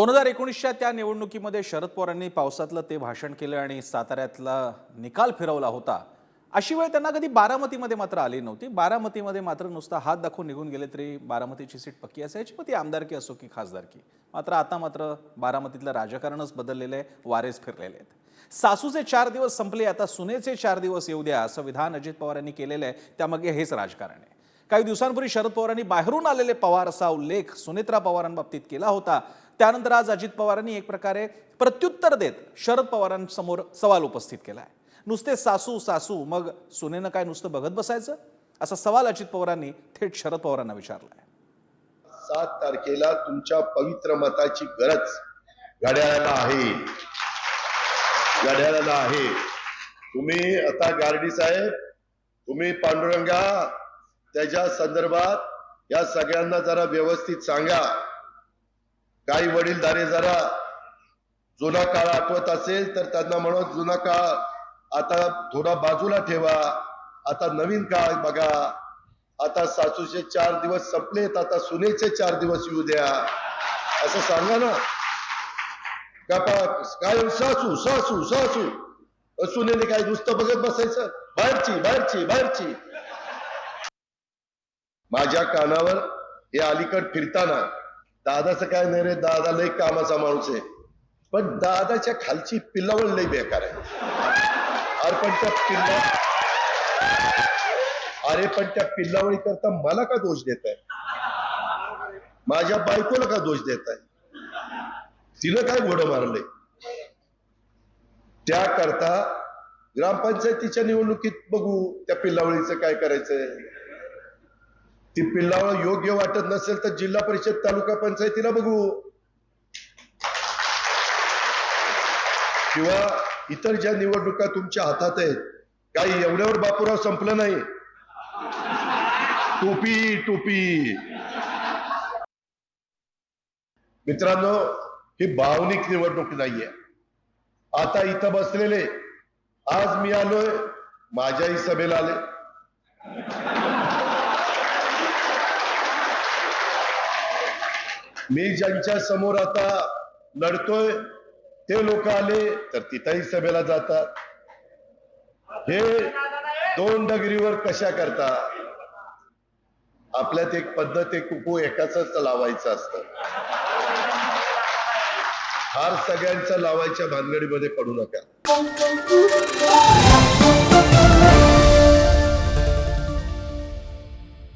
दोन हजार एकोणीसच्या त्या निवडणुकीमध्ये शरद पवारांनी पावसातलं ते भाषण केलं आणि साताऱ्यातला निकाल फिरवला होता. अशी वेळ त्यांना कधी बारामतीमध्ये मात्र आली नव्हती. बारामतीमध्ये मात्र नुसता हात दाखवून निघून गेले तरी बारामतीची सीट पक्की असायची. मग ती आमदारकी असो की खासदारकी मात्र आता मात्र बारामतीतलं राजकारणच बदललेलं आहे. वारेच फिरलेले आहेत. सासूचे चार दिवस संपले. आता सुनेचे चार दिवस येऊ द्या असं विधान अजित पवारांनी केलेलं आहे. त्यामागे हेच राजकारण आहे. काही दिवसांपूर्वी शरद पवारांनी बाहेरून आलेले पवार असा उल्लेख सुनेत्रा पवारांबाबतीत केला होता. त्यानंतर आज अजित पवारांनी एक प्रकारे प्रत्युत्तर देत शरद पवारांसमोर सवाल उपस्थित केला आहे नुसते सासू सासू मग सुनेनं काय नुसतं बघत बसायचं? असा सवाल अजित पवारांनी थेट शरद पवारांना विचारला आहे सात तारखेला तुमच्या पवित्र मताची गरज घड्याळाला आहे. घड्याळाला आहे. तुम्ही आता गार्डी साहेब तुम्ही पांडुरंगा त्याच्या संदर्भात या सगळ्यांना जरा व्यवस्थित सांगा. काही वडीलधारे जरा जुना काळ आठवत असेल तर त्यांना म्हणत जुना काळ आता थोडा बाजूला ठेवा. आता नवीन काळ बघा. आता सासूचे चार दिवस संपलेत. आता सुनेचे चार दिवस येऊ द्या. असं सांगा ना. का काय सासू सासू सासू. सुनेने काय नुसतं बघत बसायचं. बाहेरची बाहेरची बाहेरची. माझ्या कानावर हे अलीकड फिरताना दादाचं काय नाही रे दादा लय कामाचा माणूस आहे. पण दादाच्या खालची पिल्लावळ लय बेकार आहे. अरे पण त्या पिल्ला अरे पण त्या पिल्लावळी करता मला का दोष देत आहे माझ्या बायकोला का दोष देत आहे तिनं काय घोडं मारलंय? त्याकरता ग्रामपंचायतीच्या निवडणुकीत बघू त्या पिल्लावळीचं काय करायचंय? ती पिल्लावळ योग्य वाटत नसेल तर जिल्हा परिषद तालुका पंचायतीला बघू. किंवा इतर ज्या निवडणुका तुमच्या हातात आहेत काही एवढ्यावर बापूराव संपलं नाही. टोपी टोपी. मित्रांनो ही भावनिक निवडणूक नाहीये. आता इथं बसलेले आज मी आलोय माझ्याही सभेला आले. मी ज्यांच्या समोर आता लढतोय ते लोक आले तर तिथंही सभेला जातात. हे दोन डगरीवर कशा करता? आपल्यात एक पद्धत एक कुकू एकाच लावायचं असतं. हार सगळ्यांचा लावायच्या भानगडीमध्ये पडू नका.